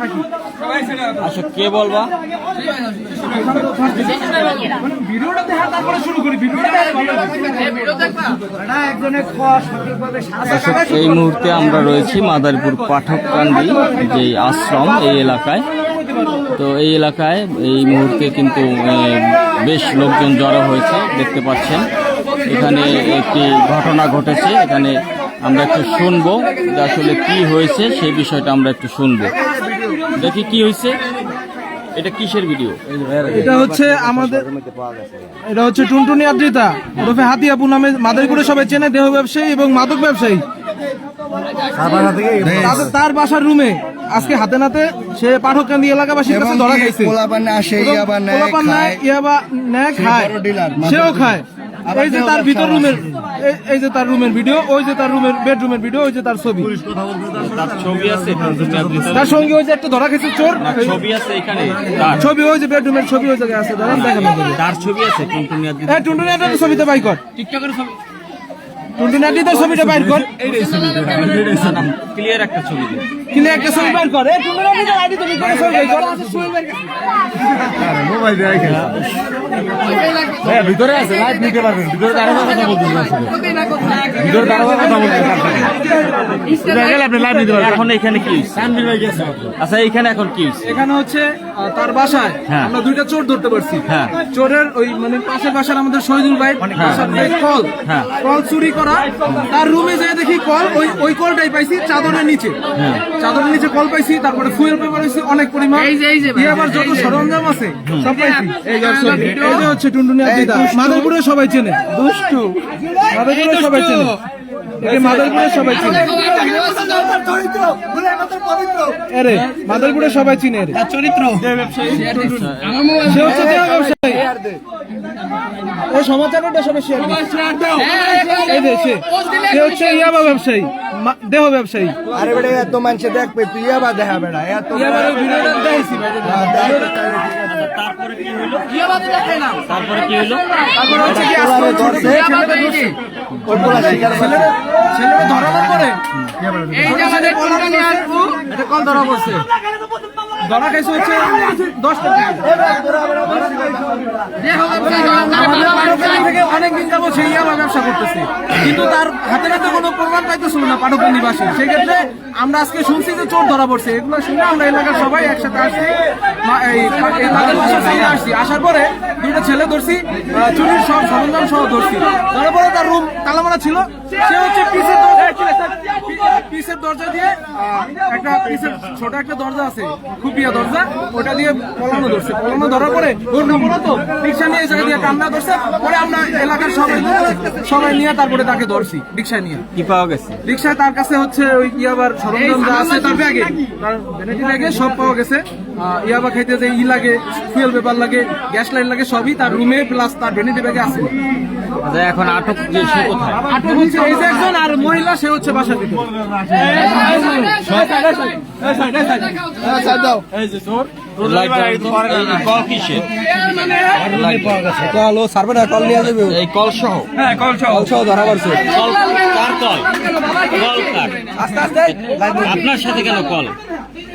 থাকি আচ্ছা কে বলবা? ভিডিওটা দেখা তারপরে শুরু করি ভিডিওটা দেখে ভালো লাগে। না, একজনে খাওয়া সঠিকভাবে সাজা কাটা এই মুহূর্তে আমরা রয়েছি মাদারীপুর পাঠককান্দি যে আশ্রম এই এলাকায়। তো এই এলাকায় এই মুহূর্তে কিন্তু বেশ লোকজন জড়ো হয়েছে দেখতে পাচ্ছেন। এখানে একটি ঘটনা ঘটেছে এখানে আমরা একটু শুনব যে আসলে কি হয়েছে সেই বিষয়টা আমরা একটু শুনব। দেখি কি হয়েছে এটা কিসের ভিডিও? এটা হচ্ছে আমাদের এটা হচ্ছে টুনটুনি আদ্রিতা। ওরফে হাতিয়াপু নামে মাদারীপুরে সবাই চেনে দেহ ব্যবসায়ী এবং মাদক ব্যবসায়ী। তার বাসার রুমে আজকে হাতে নাতে সে পাঠককান্দি এলাকাবাসীর কাছে ধরা খাইছে। ইয়াবা নেয় খায়। সেও খায়। এই যে তার ভিতর রুমের এই- এই যে তার রুমের ভিডিও ওই যে তার রুমের বেডরুমের ভিডিও ওই যে তার ছবি তার ছবি আছে তার সঙ্গে ওই যে একটা ধরা খেয়েছে চোর ছবি আছে এখানে তার ছবি ওই যে বেডরুমের ছবি ওই জায়গায় আছে ধরেন দেখেন তার ছবি আছে টুনটুনি একটা ছবিতে বাই কর টিকটকের ছবি টুনটুনি ছবিটা বাইক কর ক্লিয়ার একটা ছবি কিনে একটা ছবি কর। আদ্রিতার আইডি তুমি করে। ছবি বাইর কর। ভিতরে আছে লাইভ নিতে পারবেন। ভিতরে কথা বলতেন ভিতরে কথা বলতেন আপনি লাইভ নিতে পারবেন। এখন এখানে কি হয়েছে? সানবির ভাই গেছে। আচ্ছা এখানে এখন কি এখানে হচ্ছে তার বাসায় হ্যাঁ। আমরা দুইটা চোর ধরতে পারছি। হ্যাঁ। চোরের ওই মানে পাশের বাসার আমাদের শহীদুল ভাই কল। হ্যাঁ। কল চুরি করা। তার রুমে যেয়ে দেখি কল ওই ওই কলটাই পাইছি চাদরের নিচে। হ্যাঁ। চাদরের নিচে কল পাইছি তারপরে ফুয়েল পেপার অনেক পরিমাণ। দিয়ে আবার যত সরঞ্জাম আছে সব পাইছি। এই যে হচ্ছে- এই যে হচ্ছে টুনটুনি মাদারপুরে সবাই চেনে। দুষ্টু। মাদারপুরে সবাই চেনে। সবাই চেনে। এরে মাদারপুরে সবাই চিনে এরে চরিত্র। সে হচ্ছে ব্যবসায়ী। ও সমাচারটা সবাই শেয়ার এই যে সে। সে হচ্ছে ইয়াবা ব্যবসায়ী। মা- দেহ ব্যবসায়ী। আরে বেটা এত মানুষে দেখবে তুই আবার দেখা বেটা এত ভিডিওটা দেখাইছি তারপরে কি হলো তারপরে কি হলো তারপরে হচ্ছে কি ধরানোর পরে ছোট ছেলে কল ধরা পড়ছে। এটা কল ধরা পড়ছে। ধরা খাইছে হচ্ছে দশটা থেকে অনেকদিন যাব সেই আমার ব্যবসা করতেছে। কিন্তু তার হাতে হাতে কোনো প্রমাণ পাইতেছিল না পাঠকের নিবাসী। সেক্ষেত্রে আমরা আজকে শুনছি যে চোর ধরা পড়ছে। এগুলো শুনে আমরা এলাকার সবাই একসাথে আসছি। এই এই তাদের বাসার সামনে আসছি। আসার পরে দুটো ছেলে ধরছি চুরির সব সরঞ্জাম সহ ধরছি। তারপরে তার রুম তালামারা ছিল। সে হচ্ছে পিসের দরজা পিসের দরজা দিয়ে একটা পিসের ছোট একটা দরজা আছে খুপিয়া দরজা ওটা দিয়ে পলানো ধরছে। পলানো ধরার পরে তো রিক্সা নিয়ে জায়গা দিয়ে কান্না পরে আমরা এলাকার সবাই সবাই নিয়ে তারপরে তাকে ধরছি রিক্সা নিয়ে। কি পাওয়া গেছে? রিক্সায় তার কাছে হচ্ছে ওই ইয়াবার সরঞ্জাম যা আছে তার ব্যাগে। তার ভ্যানিটি ব্যাগে সব পাওয়া গেছে। ইয়াবা খাইতে যে ই লাগে ফুয়েল পেপার লাগে গ্যাস লাইন লাগে সবই তার রুমে প্লাস তার ভ্যানিটি ব্যাগে আছে। এখন আটক যে সে কোথায়? আটক হচ্ছে এই যে একজন আর মহিলা সে হচ্ছে। এই এই কল ও সার্ভে না কল নিয়ে যাবে এই কল সহ। কল সহ ধরা পড়ছে। কল কার কল? কল কার আপনার সাথে কেন কল?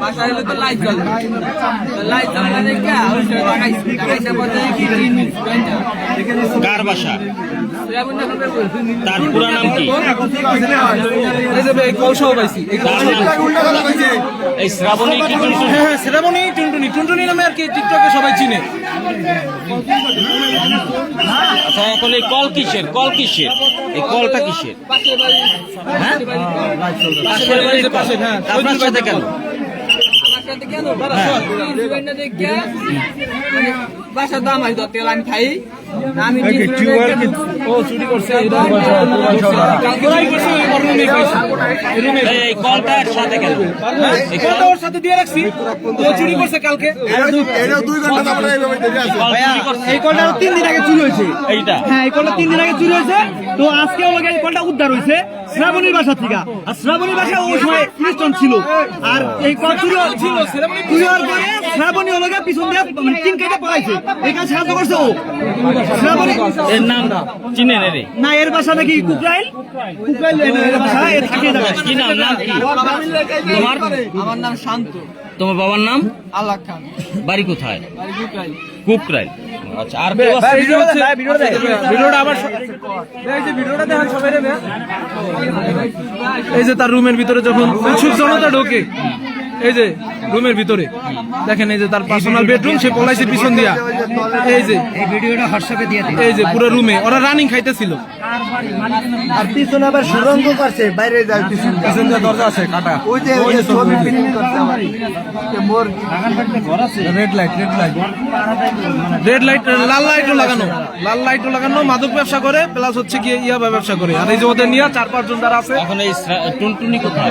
বাসায় তো লাইট জ্বলে। লাইট জ্বলে দেখে কার বাসা? তার পুরা নাম কি? পাইছি এই শ্রাবণী? হ্যাঁ হ্যাঁ শ্রাবণী টুনটুনি। টুনটুনি নামে আর কি টিকটকে সবাই চিনে। আচ্ছা এখন এই কল কিসের? কল কিসের? এই কলটা কিসের? হ্যাঁ? পাশের বাড়ির। পাশে, হ্যাঁ। আপনার সাথে কেন? দেখে মানে বাসা তো আমার ধরতে গেলে আমি খাই। আমি ও চুরি করছে এটা কালকে চুরি করছে ওই ওর রুমে পাইছে এই রুমে সাথে কেন এই কলটা ওর সাথে দিয়ে রাখছি। ও চুরি করছে কালকে। এই কলটা তিন দিন আগে চুরি হয়েছে। এইটা। হ্যাঁ এই কলটা তিন দিন আগে চুরি হয়েছে। তো আজকে ওকে এই কলটা উদ্ধার হয়েছে শ্রাবণীর বাসা থেকে। আর শ্রাবণীর বাসা ওই সময় খ্রিস্টান ছিল। আর এই কল চুরি ছিল চুরি হওয়ার পরে শ্রাবণী ওলগে পিছন দিয়ে মানে তিন কেটে পালাইছে। এই কাজ সাহায্য করছে ও। শ্রাবণী এর নাম চিনেন না এর বাসা নাকি কুকরাইল? কুকরাইল এর এর থাকে যাবে কি নাম নাম কি? তোমার? আমার নাম শান্ত। তোমার বাবার নাম? আল্লাহ খান। বাড়ি কোথায়? বাড়ি কুকরাইল। আচ্ছা আর কেউ আছে? ভিডিওটা আবার এই যে ভিডিওটা দেখেন সবাই এই যে তার রুমের ভিতরে যখন উৎসুক জনতা ঢোকে। এই যে রুমের ভিতরে। দেখেন এই যে তার পার্সোনাল বেডরুম সে পলাইছে পিছন দিয়া। এই যে। এই ভিডিওটা হোয়াটসঅ্যাপে দিয়ে এই যে পুরো রুমে। ওরা রানিং খাইতেছিল। আর পিছনে আবার সুরঙ্গ করছে বাইরে যায় পিছন পিছন দিয়ে দরজা আছে কাটা। ওই যে ওই যে ছবি প্রিন্ট করছে আবার। যে মোর red light red light red light লাল লাইটও লাগানো। লাল লাইটও লাগানো। মাদক ব্যবসা করে প্লাস হচ্ছে কি ইয়াবা ব্যবসা করে। আর এই যে ওদের নিয়ে চার পাঁচজন যারা আছে এখন এই টুনটুনি কোথায়?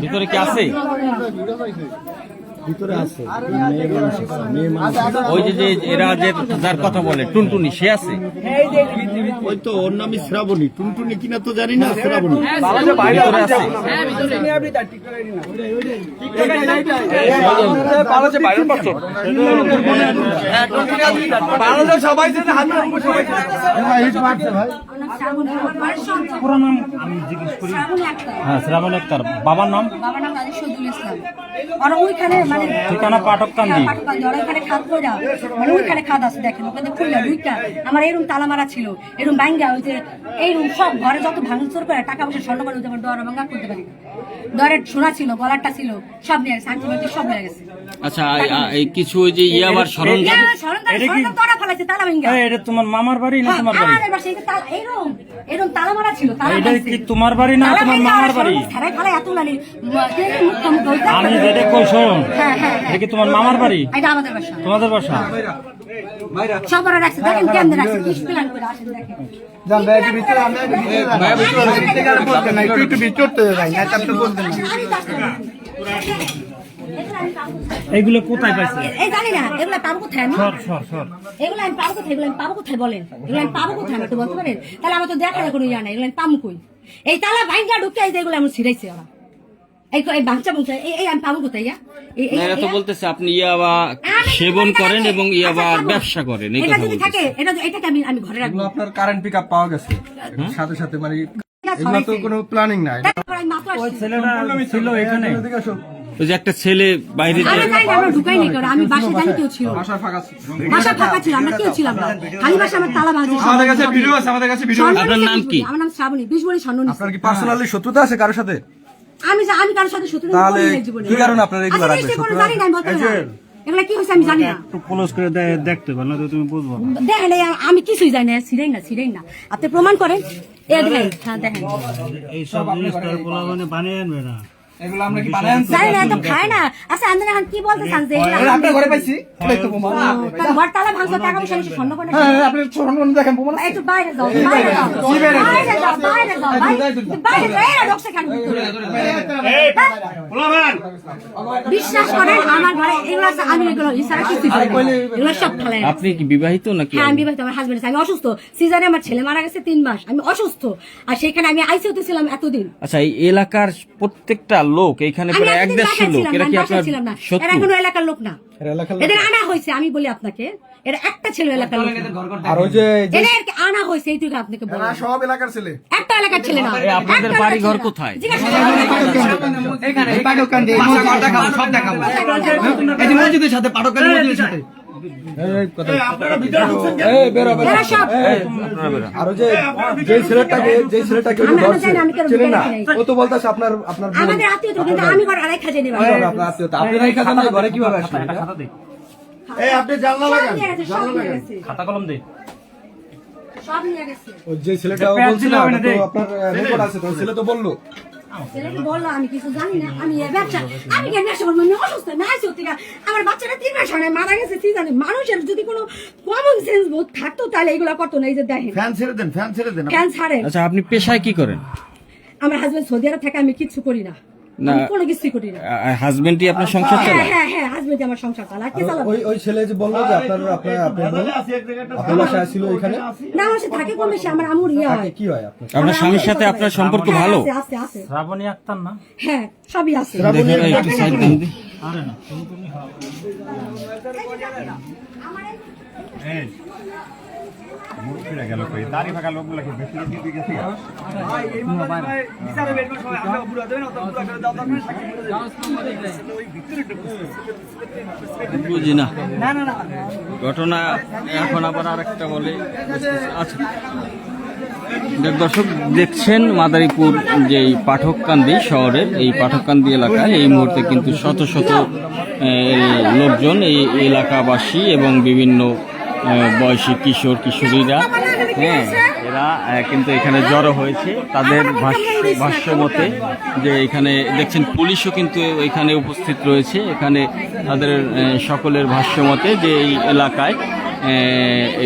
ভিতরে কি আছে ওই যে যে এরা যে যার কথা বলে টুনটুনি সে আছে ওই তো ওর নামই শ্রাবণী টুনটুনি কিনা তো জানি না শ্রাবণী ভিতরে আছে হ্যাঁ শ্রাবণ আক্তার বাবার নাম? বাবার নাম রাজেশ শহীদুল ইসলাম। ওরা ওইখানে মানে ঠিকানা পাঠককান্দি। হ্যাঁ, পাঠককান্দি ওইখানে খাদ কইরা মানে ওইখানে খাদ আছে দেখেন ওখানে খুললা দুইটা। আমার এরকম তালা মারা ছিল এরকম ভাঙ্গা ওই যে এইরকম সব ঘরে যত ভাঙচুর করে টাকা পয়সা স্বর্ণ করে যেমন ডর ভাঙ্গা করতে পারি। দরের সোনা ছিল গলারটা ছিল সব নিয়ে গেছে সব নিয়ে গেছে। আচ্ছা কিছু ওই যে ইয়াবার সরঞ্জাম? সরঞ্জাম তালা এটা তোমার মামার বাড়ি না হ্যাঁ, তোমার বাড়ি? আমাদের বাসায় এই তালা- এইরকম এরকম তালা মারা ছিল তালা এটা কি তোমার বাড়ি না তোমার মামার বাড়ি? ছাড়াই এত আমি যেটা কই শোন। হ্যাঁ হ্যাঁ এটা কি তোমার মামার বাড়ি? এটা আমাদের বাসা। তোমাদের বাসা? সব রাখছে দেখেন কেমন রাখছে কি প্ল্যান করে আসেন দেখেন। যান ভাই একটু ভিতরে আমরা একটু ভিতরে যান। ভিতরে গেলে না, একটু একটু ভিতরতে যাই না তারপরে বলতেন না। এইগুলো কোথায় পাইছে? এই জানি না এগুলো পাবো কোথায় আমি? সর সর সর। এগুলো আমি পাবো কোথায়? এগুলো আমি পাবো কোথায় বলেন? এগুলো আমি পাবো কোথায় আমাকে বলতে পারেন? তাহলে আমার তো দেখার কোনো ইয়া নাই এগুলো আমি পাবো কই? এই তালা ভাঙ্গা ঢুকে এই এগুলো আমি ছিড়াইছে ওরা এই এই বাচ্চা বলছে এই এই আমি পাবো কোথায় ইয়া? এই এই- না, এরা তো বলতেছে আপনি ইয়াবা সেবন করেন এবং ইয়াবা আচ্ছা, ব্যবসা করেন এই কথা বলতেছে। থাকে এটা এটাকে আমি আমি ঘরে রাখব। আপনার কারেন্ট পিক আপ পাওয়া গেছে। সাথে সাথে মানে এটা এগুলো তো কোনো প্ল্যানিং নাই। আসছি। ছেলেটা ছিল এখানে। ওই যে একটা ছেলে বাইরে না, আমরা ঢুকাইনি কারণ আমি বাসায় জানি কেউ ছিল না। বাসা ফাঁকা ছিল আমরা কেউ ছিলাম না খালি বাসা আমার তালা ভাঙছে আমাদের কাছে ভিডিও আছে আমাদের কাছে ভিডিও আপনার নাম কি? আমার নাম শ্রাবণী বিশ ভরি স্বর্ণ নিছে। আপনার কি পার্সোনালি শত্রুতা আছে কারোর সাথে আমি জা- আমি কারোর সাথে শত্রু তাহলে। কি কারণে আপনারা এগুলো আচ্ছা, রাখবেন? জানি না, আমি বলতে পারব না। এগুলা কি হয়েছে আমি জানি না একটু ক্লোজ করে দে- দেখতে পারলে তো তুমি বুঝব না। দেখেন এই আমি কিছুই জানি না ছিড়াই না ছিড়াই না আপনি প্রমাণ করেন এ দেখেন হ্যাঁ দেখেন এইসব জিনিস তোর পোলা মানে বানিয়ে আনবে না এগুলো আমরা কি বানাই আনছি? না এত খায় না। আচ্ছা আমি এখন কি বলতে চান যে এগুলা এটা ঘরে পাইছি। এটাই তো প্রমাণ। ঘর তালা ভাঙছে টাকা পয়সা নিছে স্বর্ণ করে হ্যাঁ হ্যাঁ, আপনি স্বর্ণ দেখেন প্রমাণ একটু বাইরে যাও বাইরে যাও বাইরে যাও বাইরে যাও বাইরে যাও এরা ঢুকছে কেন? ভিতরে? বিশ্বাস করেন আমার ঘরে এগুলো আছে, আমি এগুলো ইসারা কিছু এগুলো সব ফেলাই আপনি কি বিবাহিত নাকি? হ্যাঁ আমি বিবাহিত আমার হাজবেন্ড আমি অসুস্থ। সিজারে আমার ছেলে মারা গেছে তিন মাস আমি অসুস্থ। আর সেখানে আমি আইসিউতে ছিলাম এতদিন। আচ্ছা এই এলাকার প্রত্যেকটা লোক এখানে প্রায় এক দেড়শো লোক। এরা কি আপনার এরা কোনো এলাকার লোক না। এদের আনা হয়েছে আমি বলি আপনাকে এরা একটা ছেলে এলাকার লোক আর ওই যে এদের আনা হয়েছে এইটুকু আপনাকে বলব সব এলাকার ছেলে। একটা এলাকার ছেলে না। আপনাদের বাড়ি ঘর। কোথায়? জিজ্ঞাসা করুন। এই পাটকান্দি এই মসজিদের সাথে পাটকান্দি মসজিদের সাথে সব আরও যে যে ছেলেটাকে যে ছেলেটাকে আমরা তো জানি আমি কেন চেনে না ও তো আপনার আপনার আমাদের আত্মীয় কিন্তু আমি ঘর আড়াই খাজে নেবা আপনার আত্মীয়তা আপনারা এই খাতা ঘরে কীভাবে আসলেন এই আপনি জানলা লাগান। সব নিয়ে খাতা কলম দে সব নিয়ে গেছে। ওই যে ছেলেটা বলছিল আপনার রেকর্ড আছে তো ছেলে তো বলল। ছেলেকে বলল আমি কিছু জানি না আমি এ ব্যবসা আমি কেন নেশা করব? আমি অসুস্থ আমি আইসি আমার বাচ্চাটা তিন মাস হয় মারা গেছে জানি? মানুষের যদি কোনো কমন সেন্স বোধ থাকতো তাহলে এগুলো করতো না এই যে দেখেন। ফ্যান ছেড়ে দেন ফ্যান ছেড়ে দেন। ফ্যান ছাড়ে আচ্ছা আপনি পেশায় কি করেন? আমার হাজবেন্ড সৌদি আরব থাকে আমি কিছু করি না। না। কোনো কিছুই করি না। হাজবেন্ডই আপনার সংসার হ্যাঁ চালায়? হ্যাঁ হ্যাঁ আমার সংসার চালা কি চালাবো? ওই ওই ছেলে যে বলল যে আপনার আপনার আপনার আপনার বাসায় ছিল ওইখানে? না আমার সাথে থাকে কম আমার আমুর ইয়ে হয়। কি হয় আপনার? আপনার স্বামীর সাথে আপনার সম্পর্ক হ্যাঁ, ভালো? আছে আছে আছে। শ্রাবণী আক্তার না? হ্যাঁ সবই আছে। দেখেন একটু সাইড দেন। আরে না। বুঝি না। ঘটনা এখন আবার আরেকটা বলে। আচ্ছা। দর্শক দেখছেন মাদারীপুর যে পাঠককান্দি শহরের এই পাঠককান্দি এলাকায় এই মুহূর্তে কিন্তু শত শত লোকজন এই এলাকাবাসী এবং বিভিন্ন বয়সী কিশোর কিশোরীরা হ্যাঁ এরা কিন্তু এখানে জড়ো হয়েছে। তাদের ভাষ্য ভাষ্য মতে যে এখানে দেখছেন পুলিশও কিন্তু এখানে উপস্থিত রয়েছে। এখানে তাদের সকলের ভাষ্য মতে যে এই এলাকায়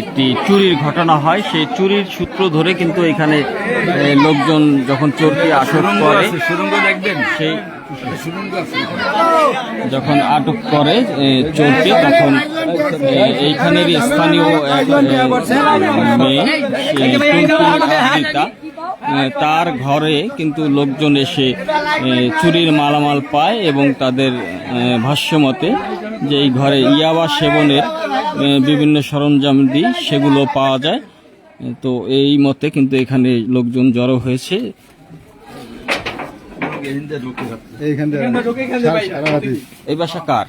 একটি চুরির ঘটনা হয় সেই চুরির সূত্র ধরে কিন্তু এখানে লোকজন যখন চোরকে আটক করে দেখবেন। সেই যখন আটক করে চোরকে তখন এইখানেরই স্থানীয় তার ঘরে কিন্তু লোকজন এসে চুরির মালামাল পায় এবং তাদের ভাষ্যমতে যে এই ঘরে ইয়াবা সেবনের বিভিন্ন সরঞ্জাম দিই সেগুলো পাওয়া যায়। তো এই মতে কিন্তু এখানে লোকজন জড়ো হয়েছে। এই বাসা কার?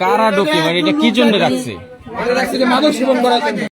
কারা ডোকে মানে এটা কি জন্য রাখছে যে মাদক সেবন করার জন্য।